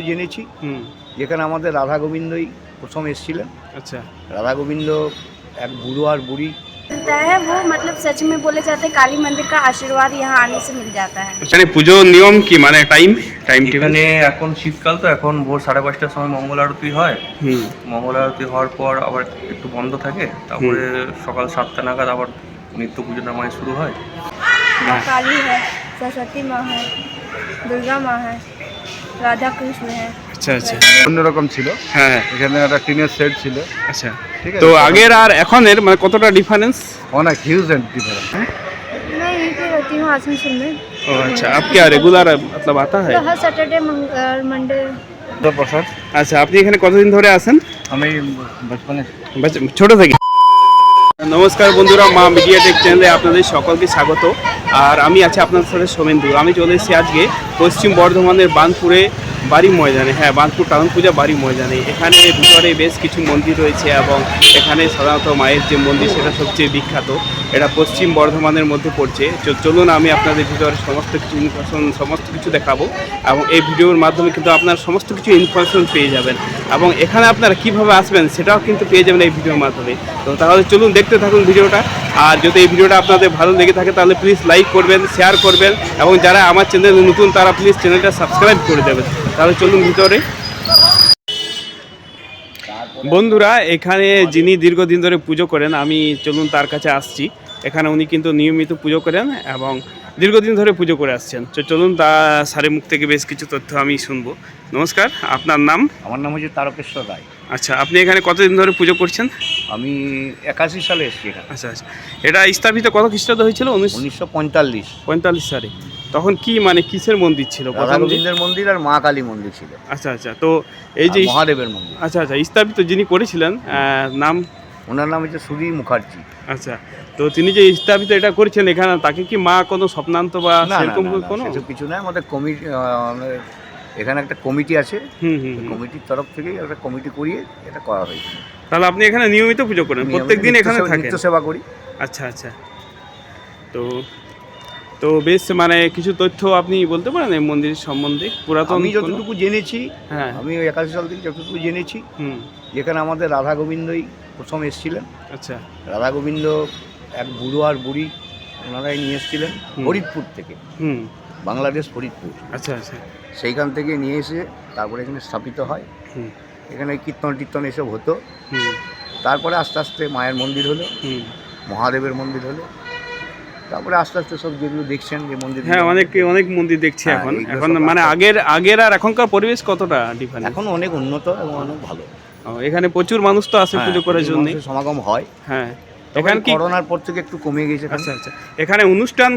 জেনেছি হুম যেখানে আমাদের রাধা গোবিন্দই প্রথম এসেছিলেন আচ্ছা রাধা গোবিন্দ এক বুড়ো আর বুড়ি मिलता है वो मतलब सच में बोले जाते हैं काली मंदिर का आशीर्वाद यहाँ आने से मिल जाता है এখানে পুজোর নিয়ম কি মানে টাইম টাইম টেবিল এখানে এখন শীতকাল তো এখন ভোর সাড়ে পাঁচটার সময় মঙ্গল আরতি হয় হুম মঙ্গল আরতি হওয়ার পর আবার একটু বন্ধ থাকে তারপরে সকাল সাতটা নাগাদ আবার নিত্য পুজোটা মানে শুরু হয় माँ काली है सरस्वती माँ है दुर्गा माँ है राधा कृष्ण है আচ্ছা আচ্ছা অন্যরকম ছিল হ্যাঁ এখানে একটা টিনের সেট ছিল আচ্ছা ঠিক তো আগের আর এখনের মানে কতটা ডিফারেন্স অনেক হিউজ অ্যান্ড ডিফারেন্স मैं यहीं पे रहती हूँ आसनसोल में ओ अच्छा आप क्या रेगुलर मतलब आता है तो हर सैटरडे मंडे প্রসাদ আচ্ছা আপনি এখানে কতদিন ধরে আছেন আমি বচপনে বাচ্চা- ছোট থেকে নমস্কার বন্ধুরা মা মিডিয়া টেক চ্যানেলে আপনাদের সকলকে স্বাগত আর আমি আছি আপনার সাথে সোমেন্দু। আমি চলে এসেছি আজকে পশ্চিম বর্ধমানের বানপুরে বাড়ি ময়দানে হ্যাঁ বানপুর টাউন পূজা বাড়ি ময়দানে। এখানে ভিতরে বেশ কিছু মন্দির রয়েছে এবং এখানে সাধারণত মায়ের যে মন্দির সেটা সবচেয়ে বিখ্যাত। এটা পশ্চিম বর্ধমানের মধ্যে পড়ছে। চলুন আমি আপনাদের ভিতরে সমস্ত কিছু ইনফরমেশন সমস্ত কিছু দেখাবো এবং এই ভিডিওর মাধ্যমে কিন্তু আপনারা সমস্ত কিছু ইনফরমেশন পেয়ে যাবেন এবং এখানে আপনারা কীভাবে আসবেন সেটাও কিন্তু পেয়ে যাবেন এই ভিডিওর মাধ্যমে। তো তাহলে চলুন দেখতে থাকুন ভিডিওটা। আর যদি এই ভিডিওটা আপনাদের ভালো লেগে থাকে তাহলে প্লিজ লাইক করবেন শেয়ার করবেন এবং যারা আমার চ্যানেলে নতুন তারা প্লিজ চ্যানেলটা সাবস্ক্রাইব করে দেবেন। তাহলে চলুন ভিতরে। বন্ধুরা এখানে যিনি দীর্ঘদিন ধরে পুজো করেন আমি চলুন তার কাছে আসছি। এখানে উনি কিন্তু নিয়মিত পুজো করেন এবং দীর্ঘদিন ধরে পুজো করে আসছেন। তো চলুন তা সারের মুখ থেকে বেশ কিছু তথ্য আমি শুনব। নমস্কার আপনার নাম? আমার নাম হচ্ছে তারকেশ্বর রায়। আচ্ছা আপনি এখানে কতদিন ধরে পুজো করছেন? আমি একাশি সালে এসেছি এখানে। আচ্ছা আচ্ছা। এটা স্থাপিত কত খ্রিস্টাব্দ হয়েছিল? উনিশ উনিশশো পঁয়তাল্লিশ। পঁয়তাল্লিশ সালে। তখন কি মানে কিসের মন্দির ছিল? রাধা প্রথম যে- গোবিন্দের মন্দির আর মা কালী মন্দির ছিল। আচ্ছা আচ্ছা। তো এই যে মহাদেবের মন্দির। আচ্ছা আচ্ছা। স্থাপিত যিনি করেছিলেন নাম? ওনার নাম হচ্ছে সুধীর মুখার্জি। আচ্ছা। তো তিনি যে স্থাপিত এটা করেছেন এখানে তাকে কি মা কোনো স্বপ্নান্ত বা না না, সেরকম না, না, কোনো? কিছু নয় আমাদের কমিটি এখানে একটা কমিটি আছে। হুম হুম হুম। কমিটির তরফ থেকেই একটা কমিটি করিয়ে এটা করা হয়েছে। তাহলে আপনি এখানে নিয়মিত পুজো করেন? প্রত্যেক দিন এখানে থাকেন? সেবা করি। আচ্ছা আচ্ছা। তো তো বেশ মানে কিছু তথ্য আপনি বলতে পারেন এই মন্দির সম্বন্ধে? পুরাতন আমি যতটুকু জেনেছি হ্যাঁ। আমি ওই একাশি সাল থেকে যতটুকু জেনেছি হুম। যেখানে আমাদের রাধা গোবিন্দই প্রথম এসেছিলেন। আচ্ছা। রাধা গোবিন্দ এক বুড়ো আর বুড়ি ওনারাই নিয়ে এসেছিলেন। ফরিদপুর থেকে। হুম। বাংলাদেশ ফরিদপুর। আচ্ছা আচ্ছা। সেইখান থেকে নিয়ে এসে তারপরে এখানে স্থাপিত হয়। হুম। এখানে কীর্তন টীর্তন এসব হতো। হুম। তারপরে আস্তে আস্তে মায়ের মন্দির হলো। হুম। মহাদেবের মন্দির হলো। তারপরে আস্তে আস্তে সব যেগুলো দেখছেন যে মন্দির হ্যাঁ অনেক অনেক মন্দির দেখছি হ্যাঁ, এখন। এখন মানে আগের আগের আর এখনকার পরিবেশ কতটা ডিফারেন্স এখন অনেক উন্নত এবং অনেক ভালো। এখানে প্রচুর মানুষ তো আসে হ্যাঁ, পুজো করার জন্য সমাগম হয়। হ্যাঁ। এখানে কি করোনার পর থেকে একটু কমে গেছে আচ্ছা আচ্ছা। এখানে অনুষ্ঠান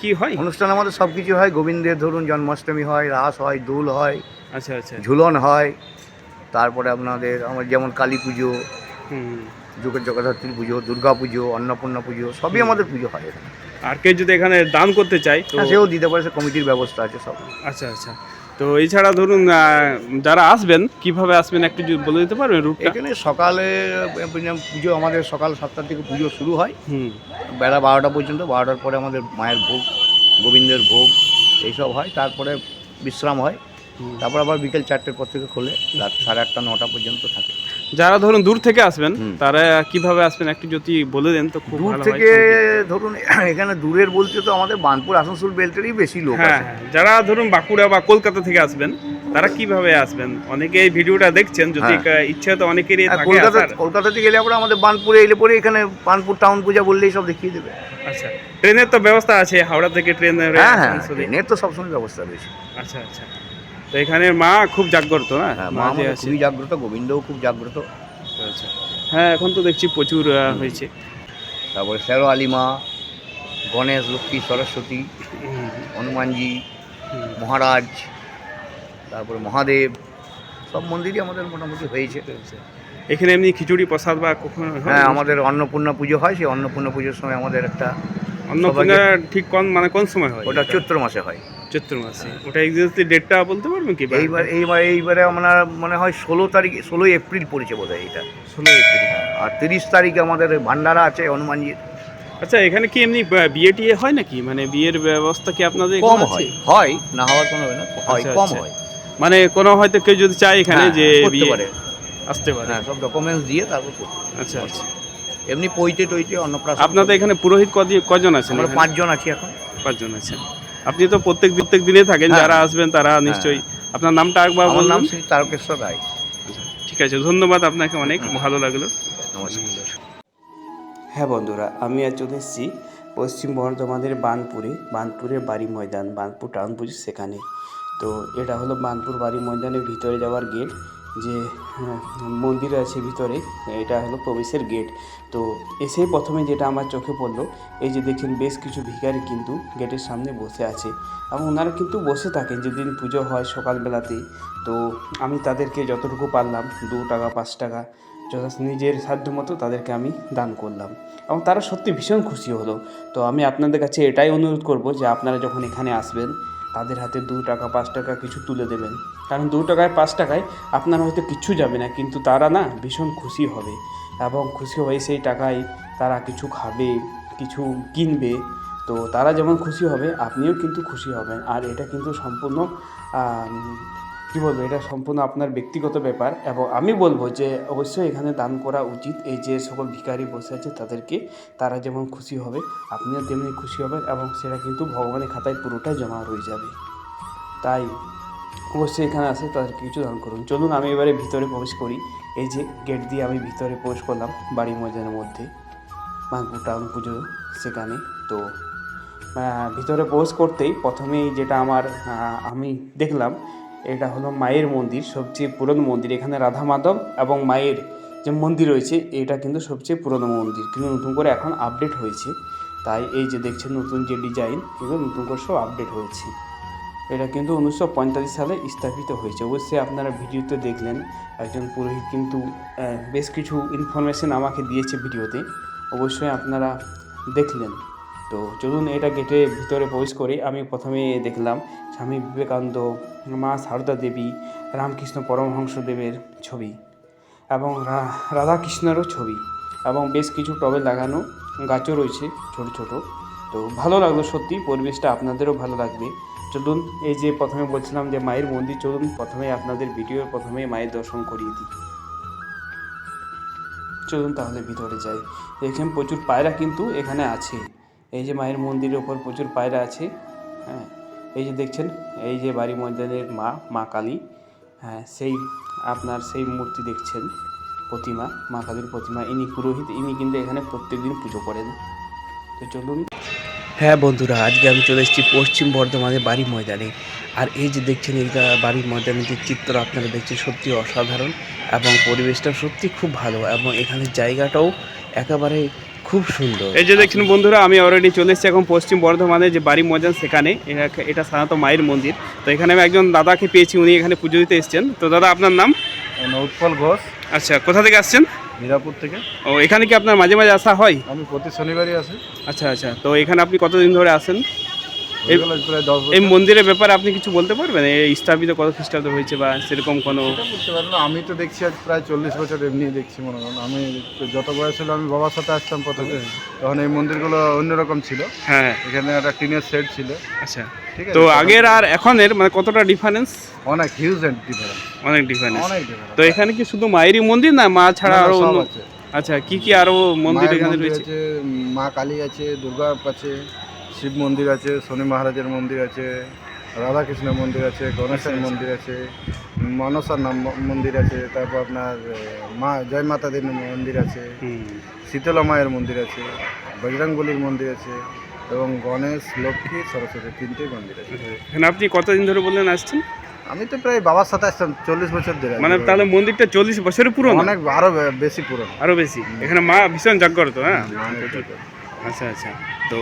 কি হয়? অনুষ্ঠান আমাদের সব কিছু হয়। গোবিন্দের ধরুন জন্মাষ্টমী হয় রাস হয় দোল হয় আচ্ছা আচ্ছা। ঝুলন হয়। তারপরে আপনাদের আমার যেমন কালী পুজো হুম। যুগের জগদ্ধাত্রী পুজো দুর্গা পুজো অন্নপূর্ণা পুজো সবই আমাদের পুজো হয় এখানে। আর কেউ যদি এখানে দান করতে চায় তো হ্যাঁ, সেও দিতে পারে সে কমিটির ব্যবস্থা আছে সব। আচ্ছা আচ্ছা। তো এছাড়া ধরুন আহ, যারা আসবেন কীভাবে আসবেন একটু যদি বলে দিতে পারবেন রুটটা এখানে সকালে আহ, পুজো আমাদের সকাল সাতটা থেকে পুজো শুরু হয়। হুম। বেলা বারোটা পর্যন্ত বারোটার পরে আমাদের মায়ের ভোগ গোবিন্দের ভোগ এইসব হয়। তারপরে বিশ্রাম হয়। হুম। তারপর আবার বিকেল চারটের পর থেকে খোলে রাত সাড়ে আটটা নটা পর্যন্ত থাকে। যারা ধরুন দূর থেকে আসবেন তারা কীভাবে আসবেন একটু যদি বলে দেন তো খুব দূর থেকে ধরুন এখানে দূরের বলতে তো আমাদের বানপুর আসানসোল বেল্টেরই বেশি লোক হ্যাঁ আছে। হ্যাঁ। যারা ধরুন বাঁকুড়া বা কলকাতা থেকে আসবেন তারা কীভাবে আসবেন? অনেকে এই ভিডিওটা দেখছেন যদি হ্যাঁ। ইচ্ছা তো অনেকেরই থাকে কলকাতা কলকাতাতে গেলে আমরা আমাদের বানপুরে এলে পরে এখানে বানপুর টাউন পূজা বললেই সব দেখিয়ে দেবে। আচ্ছা ট্রেনের তো ব্যবস্থা আছে হাওড়া থেকে ট্রেনের হ্যাঁ হ্যাঁ ট্রেনের তো সবসময় ব্যবস্থা রয়েছে। আচ্ছা আচ্ছা। তো এখানে মা খুব জাগ্রত না? হ্যাঁ মা মা যে আছে। খুবই জাগ্রত গোবিন্দও খুব জাগ্রত। আচ্ছা। হ্যাঁ এখন তো দেখছি প্রচুর হয়েছে। তারপরে শেরো আলিমা গণেশ লক্ষ্মী সরস্বতী হনুমানজি মহারাজ তারপরে মহাদেব সব মন্দিরই আমাদের মোটামুটি হয়েছে। এখানে এমনি খিচুড়ি প্রসাদ বা কখনো হ্যাঁ? আমাদের অন্নপূর্ণা পুজো হয় সেই অন্নপূর্ণা পুজোর সময় আমাদের একটা অন্নপূর্ণা ঠিক কোন মানে কোন সময় হয়? ওটা চৈত্র মাসে হয়। চৈত্র মাসে ওটা এক্সাক্টলি ডেটটা বলতে পারবেন কি? এইবার এইবার এইবারে আমরা মনে হয় ষোলো তারিখ ষোলোই এপ্রিল পড়েছে বোধ হয় এইটা ষোলো এপ্রিল। আর তিরিশ তারিখে আমাদের ভান্ডারা আছে হনুমানজির। আচ্ছা এখানে কি এমনি বিয়ে টিয়ে হয় নাকি? মানে বিয়ের ব্যবস্থা কি আপনাদের কম হয়। হয় না হওয়ার কোনো হয় না। হয় আচ্ছা, কম আচ্ছা। হয়। মানে কোনো হয়তো কেউ যদি চায় এখানে হ্যাঁ, যে করতে বিয়ে পারে। আসতে পারে। হ্যাঁ সব ডকুমেন্টস দিয়ে তারপর আচ্ছা আচ্ছা। এমনি পৈতে টইতে অন্নপ্রাশন আপনাদের এখানে পুরোহিত কজন আছেন আমরা পাঁচজন আছি এখন। পাঁচজন আছেন। আপনি তো প্রত্যেক প্রত্যেক দিনে থাকেন হ্যাঁ। যারা আসবেন তারা নিশ্চয়ই। আপনার নামটা একবার আমার নাম শ্রী তারকেশ্বর রায়। ঠিক আছে ধন্যবাদ আপনাকে অনেক ভালো লাগল। নমস্কার। হ্যাঁ বন্ধুরা আমি আজ চলে এসেছি পশ্চিম বর্ধমানের বানপুরে বানপুরের বাড়ি ময়দান বানপুর টাউন পুজো সেখানে। তো এটা হলো বানপুর বাড়ি ময়দানের ভিতরে যাওয়ার গেট। যে হ্যাঁ, মন্দির আছে ভিতরে এটা হলো প্রবেশের গেট তো এসে প্রথমে যেটা আমার চোখে পড়ল এই যে দেখছেন বেশ কিছু ভিখারি কিন্তু গেটের সামনে বসে আছে। এবং ওনারা কিন্তু বসে থাকেন যেদিন পুজো হয় সকালবেলাতেই। তো আমি তাদেরকে যতটুকু পারলাম দু টাকা পাঁচ টাকা যথা নিজের সাধ্য মতো তাদেরকে আমি দান করলাম। এবং তারা সত্যি ভীষণ খুশি হলো। তো আমি আপনাদের কাছে এটাই অনুরোধ করব যে আপনারা যখন এখানে আসবেন তাদের হাতে দু টাকা, পাঁচ টাকা কিছু তুলে দেবেন। কারণ দু টাকায়, পাঁচ টাকায় আপনার হয়তো কিচ্ছু যাবে না, কিন্তু তারা না ভীষণ খুশি হবে। এবং খুশি হয়ে সেই টাকায় তারা কিছু খাবে, কিছু কিনবে। তো তারা যেমন খুশি হবে, আপনিও কিন্তু খুশি হবেন। আর এটা কিন্তু সম্পূর্ণ কি বলব, এটা সম্পূর্ণ আপনার ব্যক্তিগত ব্যাপার এবং আমি বলব যে অবশ্যই এখানে দান করা উচিত। এই যে সকল ভিখারি বসে আছে তাদেরকে তারা যেমন খুশি হবে, আপনিও তেমনি খুশি হবেন এবং সেটা কিন্তু ভগবানের খাতায় পুরোটাই জমা রয়ে যাবে। তাই অবশ্যই এখানে আসে তাদেরকে কিছু দান করুন। চলুন আমি এবারে ভিতরে প্রবেশ করি। এই যে গেট দিয়ে আমি ভিতরে প্রবেশ করলাম বাড়ি ময়দানের মধ্যে বাঁকুড়া টাউন পুজো সেখানে। তো ভিতরে প্রবেশ করতেই প্রথমেই যেটা আমার আমি দেখলাম এটা হলো মায়ের মন্দির, সবচেয়ে পুরনো মন্দির। এখানে রাধা মাধব এবং মায়ের যে মন্দির রয়েছে, এটা কিন্তু সবচেয়ে পুরনো মন্দির। কিন্তু নতুন করে এখন আপডেট হয়েছে। তাই এই যে দেখছেন নতুন যে ডিজাইন কিন্তু নতুন করে সব আপডেট হয়েছে। এটা কিন্তু উনিশশো পঁয়তাল্লিশ সালে স্থাপিত হয়েছে। অবশ্যই আপনারা ভিডিওতে দেখলেন। একজন পুরোহিত কিন্তু বেশ কিছু ইনফরমেশন আমাকে দিয়েছে ভিডিওতে। অবশ্যই আপনারা দেখলেন। তো চলুন এটা গেটে ভিতরে প্রবেশ করে। আমি প্রথমে দেখলাম স্বামী বিবেকানন্দ, মা সারদা দেবী, রামকৃষ্ণ পরমহংসদেবের ছবি এবং রাধাকৃষ্ণেরও ছবি এবং বেশ কিছু টবে লাগানো গাছও রয়েছে ছোট ছোট। তো ভালো লাগল সত্যি, পরিবেশটা আপনাদেরও ভালো লাগবে। চলুন, এই যে প্রথমে বলছিলাম যে মায়ের মন্দির, চলুন প্রথমে আপনাদের ভিডিও প্রথমে মায়ের দর্শন করিয়ে দিই। চলুন তাহলে ভিতরে যাই। দেখেন প্রচুর পায়রা কিন্তু এখানে আছে। এই যে মায়ের মন্দিরের ওপর প্রচুর পায়রা আছে হ্যাঁ এই যে দেখছেন, এই যে বাড়ি ময়দানের মা মা কালী হ্যাঁ সেই আপনার সেই মূর্তি দেখছেন, প্রতিমা, মা কালীর প্রতিমা, ইনি পুরোহিত, ইনি কিন্তু এখানে প্রত্যেকদিন পুজো করেন। তো চলুন। হ্যাঁ বন্ধুরা, আজকে আমি চলে এসেছি পশ্চিম বর্ধমানের বাড়ি ময়দানে। আর এই যে দেখছেন এইটা বাড়ির ময়দানের যে চিত্র আপনারা দেখছেন, সত্যি অসাধারণ এবং পরিবেশটা সত্যি খুব ভালো এবং এখানের জায়গাটাও একেবারে খুব সুন্দর। এই যে দেখছেন বন্ধুরা আমি অলরেডি চলে এসেছি এখন পশ্চিম বর্ধমানে যে বাড়ি মজান সেখানে। এটা- এটা সাধারণত মায়ের মন্দির। তো এখানে আমি একজন দাদাকে পেয়েছি উনি এখানে পুজো দিতে এসছেন। তো দাদা আপনার নাম? উৎপল ঘোষ। আচ্ছা কোথা থেকে আসছেন? মিরাপুর থেকে। ও এখানে কি আপনার মাঝে মাঝে আসা হয়? আমি প্রতি শনিবারই আসি। আচ্ছা আচ্ছা। তো এখানে আপনি কতদিন ধরে আসেন? এই মন্দিরের ব্যাপারে আপনি কিছু বলতে পারবেন? এই স্থাপিত কত খ্রিস্টাব্দ হয়েছে বা সেরকম কোনো বলতে আমি তো দেখছি আজ প্রায় চল্লিশ বছর এমনি দেখছি মনে করুন। আমি যত বয়স হলো আমি বাবার সাথে আসতাম প্রথমে। তখন এই মন্দিরগুলো অন্যরকম ছিল। হ্যাঁ এখানে একটা টিনের সেট ছিল। আচ্ছা। ঠিক আছে তো আগের আর এখনের মানে কতটা ডিফারেন্স অনেক হিউজ ডিফারেন্স অনেক ডিফারেন্স অনেক ডিফারেন্স তো এখানে কি শুধু মায়েরই মন্দির না মা ছাড়া আরও অন্য আচ্ছা কি কি আরও মন্দির এখানে রয়েছে? মা কালী আছে দুর্গা আছে শিব মন্দির আছে শনি মহারাজের মন্দির আছে রাধাকৃষ্ণের মন্দির আছে গণেশের আচ্ছা। মন্দির আছে মনসার নাম মন্দির আছে তারপর আপনার মা জয় মাতা দেবীর মন্দির আছে শীতলা মায়ের মন্দির আছে বজরংবলির মন্দির আছে এবং গণেশ লক্ষ্মী সরস্বতী তিনটে মন্দির আছে। এখানে আপনি কতদিন ধরে বললেন আসছেন? আমি তো প্রায় বাবার সাথে আসতাম চল্লিশ বছর ধরে। মানে তাহলে মন্দিরটা চল্লিশ বছরের পুরনো? অনেক আরও বে- বেশি পুরনো। আরও বেশি। এখানে মা ভীষণ জাগ্রত হ্যাঁ? অনেক আচ্ছা আচ্ছা। তো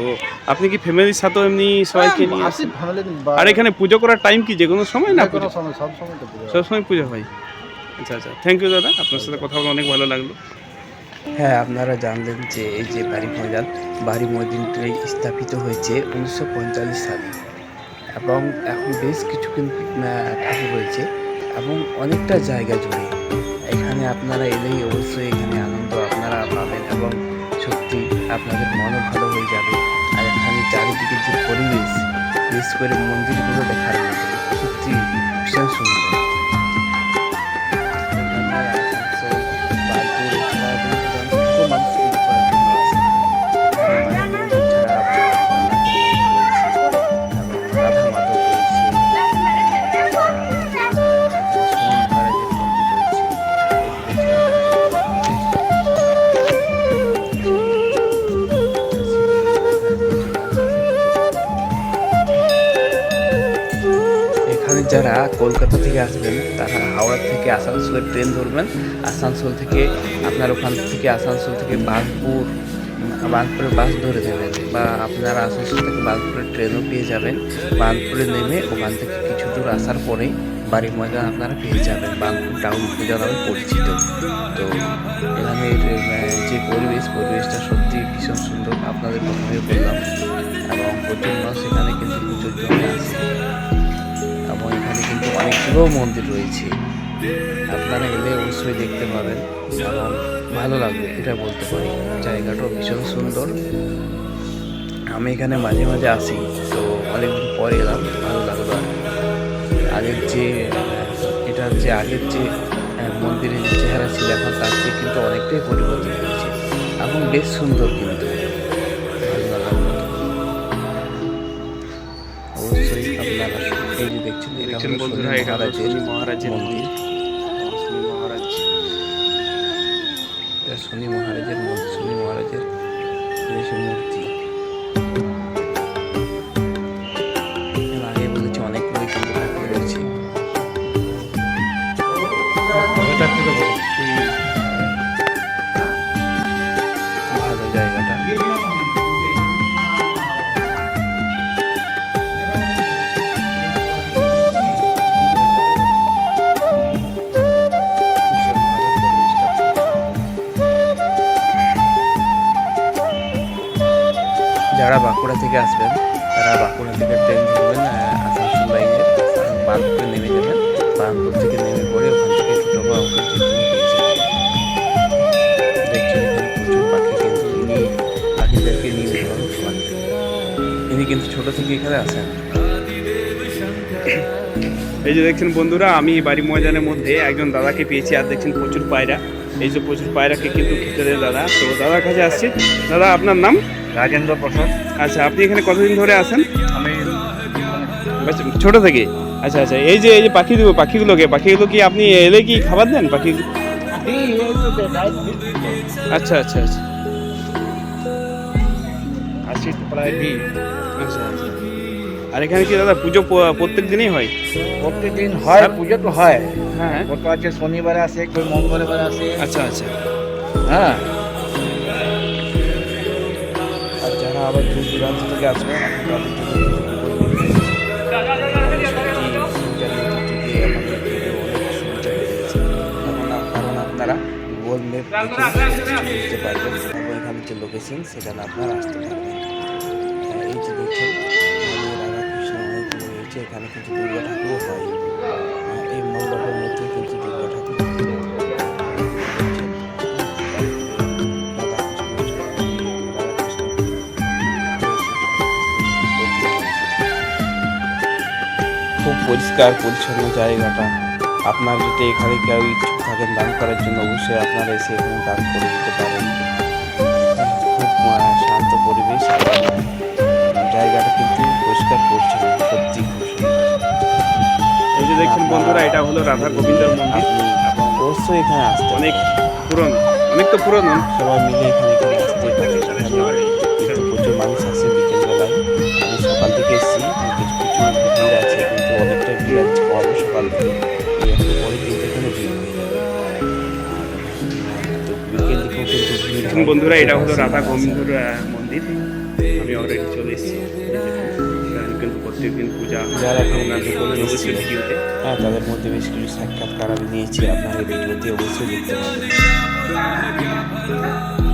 আপনি কি ফ্যামিলির সাথেও এমনি সবাইকে নিয়ে আসি ফ্যামিলি আর এখানে পুজো করার টাইম কি? যে কোনো সময় না কোনো পুজো? সময় সব সময় তো পুজো হয়। সবসময় পুজো হয়। আচ্ছা আচ্ছা। থ্যাংক ইউ দাদা। আপনার সাথে কথা বলে অনেক ভালো লাগল। হ্যাঁ আপনারা জানলেন যে এই যে বাড়ি ময়দান বাড়ি ময়দানটি স্থাপিত হয়েছে উনিশশো পঁয়তাল্লিশ সালে। এবং এখন বেশ কিছু কিন্তু ঠাকুর রয়েছে এবং অনেকটা জায়গা জুড়ে। এখানে আপনারা এলেই অবশ্যই এখানে আনন্দ আপনারা পাবেন এবং আপনাদের মনও ভালো হয়ে যাবে। আর এখানে চারিদিকে যে পরিবেশ, বিশেষ করে মন্দিরগুলো দেখার মতো সত্যি ভীষণ সুন্দর। কলকাতা থেকে আসবেন তারা হাওড়া থেকে আসানসোলের ট্রেন ধরবেন, আসানসোল থেকে আপনার ওখান থেকে আসানসোল থেকে বার্নপুর বার্নপুরে বাস ধরে দেবেন বা আপনারা আসানসোল থেকে বার্নপুরের ট্রেনও পেয়ে যাবেন। বার্নপুরে নেমে ওখান থেকে কিছু দূর আসার পরেই বাড়ির ময়দান আপনারা পেয়ে যাবেন বার্নপুর টাউন পূজা নামে পরিচিত। তো এখানের যে পরিবেশ, পরিবেশটা সত্যি ভীষণ সুন্দর, আপনাদের প্রথমে বললাম এবং প্রচুর মানুষ এখানে কিন্তু পুজোর জন্য এবং অনেকগুলো মন্দির রয়েছে। আপনারা এলে অবশ্যই দেখতে পাবেন। এবং ভালো লাগবে, এটা বলতে পারি। জায়গাটাও ভীষণ সুন্দর। আমি এখানে মাঝে মাঝে আসি, তো অনেকদিন পরে এলাম, ভালো লাগল। আগের যে এটার যে আগের যে মন্দিরের যে চেহারা ছিল, এখন তার থেকে কিন্তু অনেকটাই পরিবর্তন হয়েছে। এখন বেশ সুন্দর কিন্তু। অবশ্যই আপনারা দেখছেন। দেখছেন হলো বন্ধুরা শনি এটা হলো মহারাজের শনি মহারাজের মন্দির থেকে আসবেন, তারা বাঁকুড়া থেকে ট্রেন ধরবেন আসানসোল লাইনে বার্নপুরে নেমে যাবেন বার্নপুর থেকে নেমে পড়ে ওখান থেকে ছোটো বা পাখি কিন্তু ছোটো থেকে এখানে আসেন। এই যে দেখছেন বন্ধুরা আমি বাড়ি ময়দানের মধ্যে একজন দাদাকে পেয়েছি আর দেখছেন প্রচুর পায়রা। এই যে প্রচুর পায়রাকে কিন্তু খেতে দেয় দাদা। তো দাদার কাছে আসছি। দাদা আপনার নাম? রাজেন্দ্র প্রসাদ। আচ্ছা আপনি এখানে কতদিন ধরে আছেন? আমি আচ্ছা, ছোট থেকে? আচ্ছা আচ্ছা এই যে এই যে পাখি দেবো পাখিগুলোকে পাখিগুলো কি আপনি এলে কি খাবার দেন? পাখি আচ্ছা আচ্ছা আচ্ছা। আসি প্রায় আর এখানে কি দাদা পুজো প্রত্যেক দিনই হয়? প্রত্যেকদিন হয় পুজো তো হয়। হ্যাঁ। কত আছে শনিবারে আসে কেউ মঙ্গলবারে আসে। আচ্ছা আচ্ছা। হ্যাঁ। আর যারা আবার দূর দূরান্ত থেকে জন্য আপনারা? গুগল ম্যাপ বুঝতে পারবেন। এবং এখানে যে লোকেশন সেখানে আপনারা আসতে পারবেন। হ্যাঁ, এই যে দেখছেন এখানে কিন্তু দুর্গা ঠাকুরও হয়। এই মণ্ডপের মধ্যে কিন্তু দুর্গা ঠাকুর খুব পরিষ্কার, পরিচ্ছন্ন জায়গাটা। আপনার যদি এখানে কেউ ইচ্ছুক থাকেন দান করার জন্য, অবশ্যই আপনারা এসে এখানে দান করে দিতে পারেন। খুব শান্ত পরিবেশ। জায়গাটা কিন্তু পরিষ্কার, পরিচ্ছন্ন, সত্যি। দেখছেন বন্ধুরা এটা হলো রাধা গোবিন্দর মন্দির। অবশ্যই এখানে আসতে অনেক পারেন। অনেক তো পুরনো। সবাই মিলে এখানে এখানে আসতে কিন্তু প্রচুর মানুষ আসে বিকেলবেলায়। আমি সকাল থেকে এসেছি কিছু কিছু ভিড় আছে কিন্তু অনেকটা ভিড় আছে। কম সকাল থেকে একটু পরে কিন্তু এখানে ভিড় যাবে আর তো বিকেল দিকেও কিন্তু দেখুন বন্ধুরা এটা হলো রাধা গোবিন্দর মন্দির। আমি অলরেডি চলে এসেছি। প্রত্যেকদিন পূজা যারা অবশ্যই ভিডিওতে হ্যাঁ তাদের মধ্যে বেশ কিছু সাক্ষাৎকার আমি নিয়েছি আপনার এই ভিডিওতে অবশ্যই দেখতে পাবেন।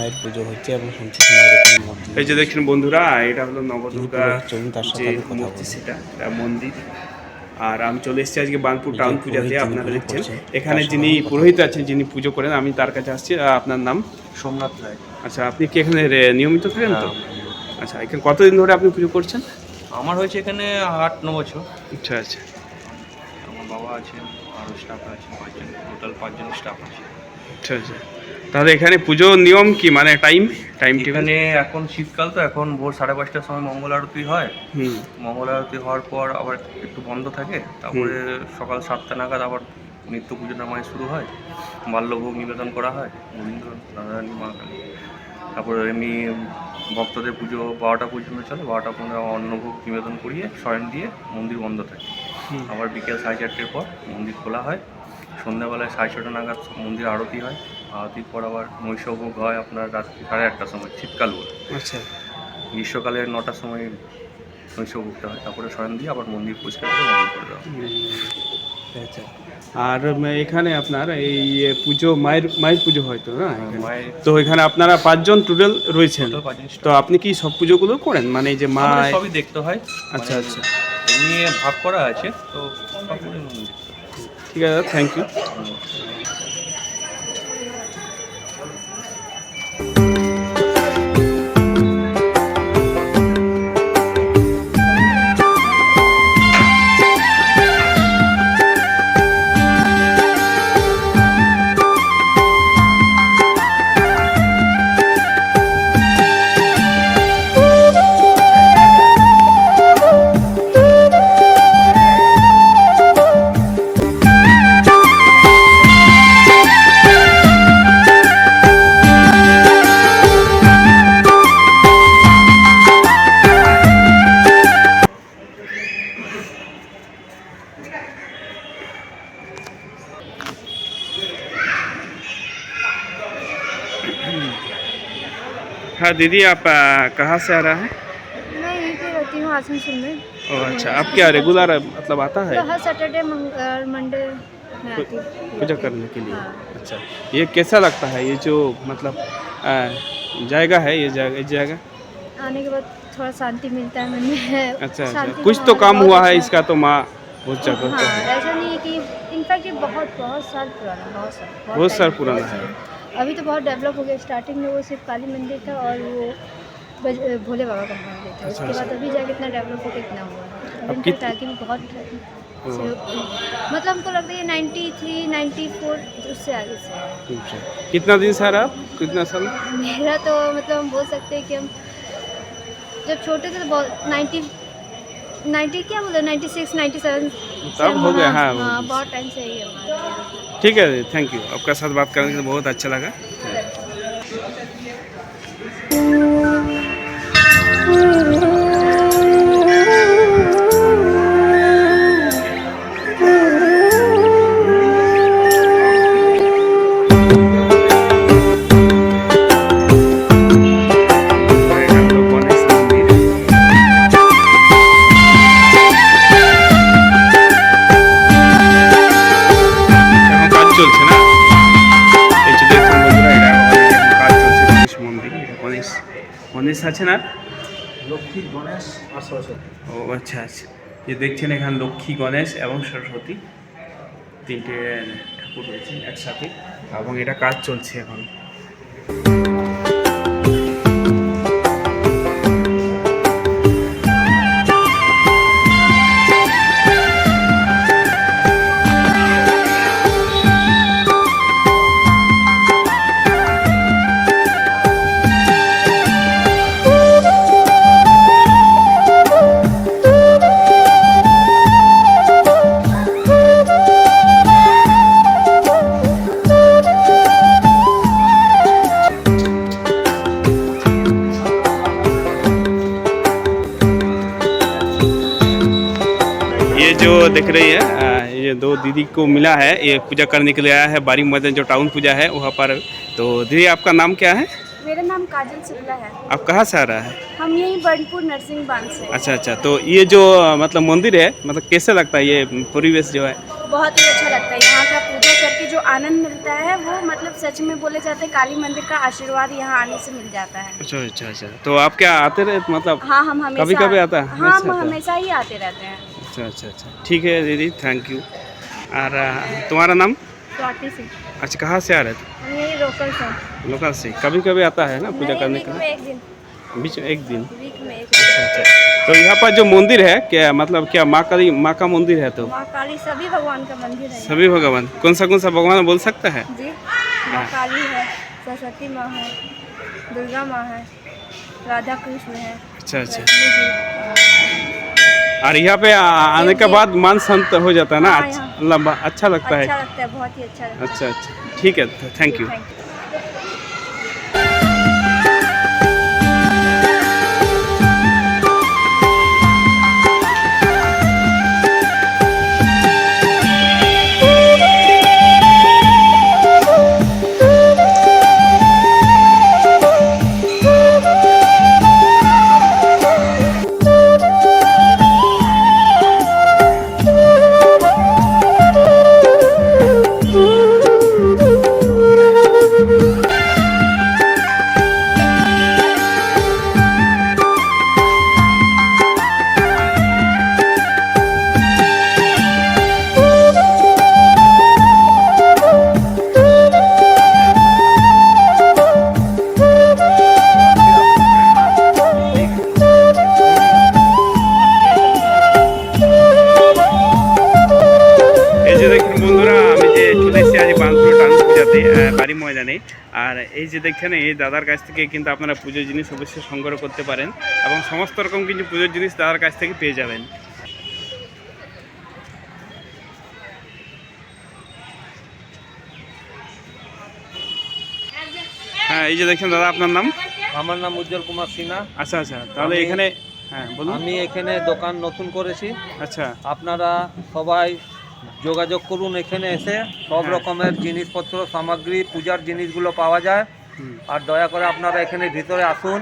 মায়ের পুজো হচ্ছে এবং সন্তোষী মায়ের মূর্তি এই যে দেখছেন বন্ধুরা এটা হলো নবদুর্গা চলুন তার সাথে কথা মূর্তি সেটা মন্দির। আর আমি চলে এসেছি আজকে বানপুর টাউন পূজাতে আপনারা দেখছেন। এখানে যিনি পুরোহিত আছেন যিনি পুজো করেন আমি তার কাছে আসছি। আপনার নাম? সোমনাথ রায়। আচ্ছা আপনি কি এখানে নিয়মিত থাকেন তো? আচ্ছা এখানে কতদিন ধরে আপনি পুজো করছেন? আমার হয়েছে এখানে আট ন বছর। আচ্ছা আচ্ছা। আমার বাবা আছেন আরও স্টাফ আছে পাঁচজন টোটাল পাঁচজন স্টাফ আছে। আচ্ছা আচ্ছা। তাহলে এখানে পুজোর নিয়ম কি? মানে টাইম টাইম এখানে এখন শীতকাল তো এখন ভোর সাড়ে পাঁচটার সময় মঙ্গল আরতি হয়। মঙ্গল আরতি হওয়ার পর আবার একটু বন্ধ থাকে তারপরে সকাল সাতটা নাগাদ আবার নিত্য পুজো নামায় শুরু হয়। বাল্যভোগ নিবেদন করা হয় গোবিন্দ রাধারানী মা তারপরে এমনি ভক্তদের পুজো বারোটা পর্যন্ত চলে বারোটা পর্যন্ত অন্নভোগ নিবেদন করিয়ে শয়ন দিয়ে মন্দির বন্ধ থাকে। আবার বিকেল সাড়ে চারটের পর মন্দির খোলা হয়। সন্ধ্যাবেলায় সাড়ে ছটা নাগাদ মন্দির আরতি হয়। আরতির পর আবার নৈশভোগ হয় আপনার রাত্রি সাড়ে আটটার সময় শীতকাল বলে। আচ্ছা। গ্রীষ্মকালে নটার সময় নৈশভোগটা হয় তারপরে শয়ন দিয়ে আবার মন্দির পরিষ্কার করে বন্ধ করে দেওয়া আচ্ছা। আর এখানে আপনার এই এ, পুজো মায়ের মায়ের পুজো হয় তো না? মায়ের তো এখানে আপনারা পাঁচজন টোটাল রয়েছেন। তো আপনি কি সব পুজোগুলো করেন? মানে এই যে মা সবই দেখতে হয়। আচ্ছা, মানে আচ্ছা। এমনি ভাগ করা আছে তো হয়। ঠিক আছে থ্যাংক ইউ दीदी आप कहाँ से आ रहा है? मैं यहीं पे रहती हूँ आसनसोल में। ओ अच्छा आप क्या रेगुलर मतलब आता है? तो हर सैटरडे मंडे पूजा करने के लिए? हाँ। अच्छा ये कैसा लगता है? ये जो मतलब जगह है ये जगह ये जगह? आने के बाद थोड़ा शांति मिलता है मन में। अच्छा अच्छा। कुछ तो काम हुआ है अच्छा। इसका तो माँ बहुत जगह हाँ ऐसा नहीं है कि इनफैक्ट ये बहुत बहुत साल पुराना बहुत साल बहुत साल पुराना है। अभी तो बहुत डेवलप हो गया। स्टार्टिंग में वो सिर्फ़ काली मंदिर था और वो भोले बाबा का मंदिर था। अच्छा, उसके बाद अच्छा। अभी जाके इतना डेवलप हो गया इतना हुआ। है। ताकि बहुत मतलब हमको लगता है नाइन्टी थ्री नाइन्टी फोर उससे आगे से। अच्छा। कितना दिन सर आप? कितना साल? मेरा तो मतलब हम बोल सकते हैं कि हम जब छोटे थे तो बहुत नाइन्टी नाइन्टी क्या बोले नाइन्टी सिक्स नाइन्टी सेवन तब हो गया, हाँ, हाँ। बहुत टाइम से ही है ठीक है थैंक यू आपका साथ बात करने के लिए बहुत अच्छा लगा। গণেশ আছে না? লক্ষ্মী গণেশ আর সরস্বতী। ও আচ্ছা আচ্ছা। যে দেখছেন এখানে লক্ষ্মী গণেশ এবং সরস্বতী। তিনটে ঠাকুর রয়েছে একসাথে। এবং এটা কাজ চলছে এখন। जो देख रही है ये दो दीदी को मिला है ये पूजा करने के लिए आया है बारी मैदान जो टाउन पूजा है वहाँ पर। तो दीदी आपका नाम क्या है? मेरा नाम काजल शुक्ला है। आप कहाँ से आ रहा है? हम यही बर्नपुर नरसिंह बाँध से अच्छा अच्छा तो ये जो मतलब मंदिर है मतलब कैसे लगता है ये परिवेश जो है? बहुत ही अच्छा लगता है। यहाँ का पूजा करके जो आनंद मिलता है वो मतलब सच में बोले जाते हैं काली मंदिर का आशीर्वाद यहाँ आने से मिल जाता है। अच्छा अच्छा अच्छा तो आप क्या आते रहे मतलब हाँ हम हमेशा कभी-कभी आता है? हाँ हम आता है? हमेशा ही आते रहते हैं। अच्छा अच्छा अच्छा। ठीक है दीदी थैंक यू और तुम्हारा नाम? स्वाति सिंह। अच्छा कहाँ से आ रहे थे? यही लोकल से। लोकल से। कभी कभी आता है ना पूजा करने के लिए? एक दिन। बीच में एक दिन? वीक में एक अच्छा अच्छा। तो यहाँ पर जो मंदिर है क्या मतलब क्या माँ काली माँ का मंदिर है तो? माँ काली सभी भगवान का मंदिर है। सभी भगवान। कौन सा कौन सा भगवान बोल सकता है? जी माँ काली है सरस्वती माँ है दुर्गा माँ है राधा कृष्ण है। अच्छा अच्छा। और यहाँ पे आने के बाद मन शांत हो जाता है ना? हाँ, अच्छा लंबा अच्छा लगता अच्छा है लगता है बहुत ही अच्छा लगता अच्छा अच्छा। ठीक है थैंक है थैंक यू দাদার কাছ থেকে কিন্তু আপনারা পুজোর জিনিস অবশ্যই সংগ্রহ করতে পারেন এবং সমস্ত রকম কিন্তু পুজোর জিনিস দাদার কাছ থেকে পেয়ে যাবেন। হ্যাঁ এই যে দেখছেন দাদা আপনার নাম? আমার নাম উজ্জ্বল কুমার সিনহা। আচ্ছা আচ্ছা তাহলে এখানে হ্যাঁ বলুন। আমি এখানে দোকান নতুন করেছি। আচ্ছা। আপনারা সবাই যোগাযোগ করুন এখানে এসে। সব হ্যাঁ। রকমের জিনিসপত্র সামগ্রী পূজার জিনিসগুলো পাওয়া যায়। আর দয়া করে আপনারা এখানে ভিতরে আসুন।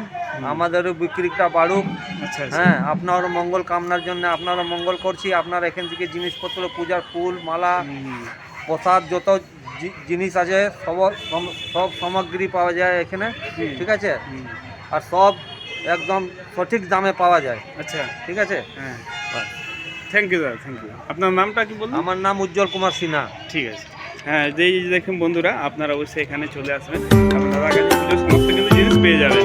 আমাদেরও বিক্রিটা বাড়ুক। আচ্ছা আচ্ছা। হ্যাঁ আপনারও মঙ্গল কামনার জন্য আপনারা মঙ্গল করছি। আপনারা এখান থেকে জিনিসপত্র পূজার ফুল মালা প্রসাদ যত জিনিস আছে সব সব সামগ্রী পাওয়া যায় এখানে। ঠিক আছে? হুম, আর সব একদম সঠিক দামে পাওয়া যায়। আচ্ছা। ঠিক আছে? হ্যাঁ। থ্যাংক ইউ দাদা থ্যাংক ইউ আপনার নামটা কি বলুন আমার নাম উজ্জ্বল কুমার সিনহা। ঠিক আছে। হ্যাঁ যেই দেখুন বন্ধুরা, আপনারা অবশ্যই এখানে চলে আসবেন। আপনারা কাছে পুজোর সমস্ত কিন্তু জিনিস পেয়ে যাবেন।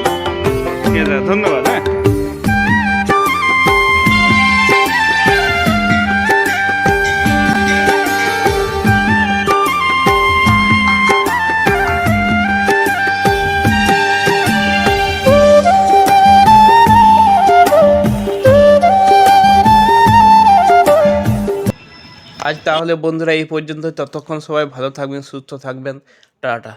ঠিক আছে, ধন্যবাদ হ্যাঁ। আজ তাহলে বন্ধুরা এই পর্যন্ত ততক্ষণ সবাই ভালো থাকবেন সুস্থ থাকবেন। টাটা।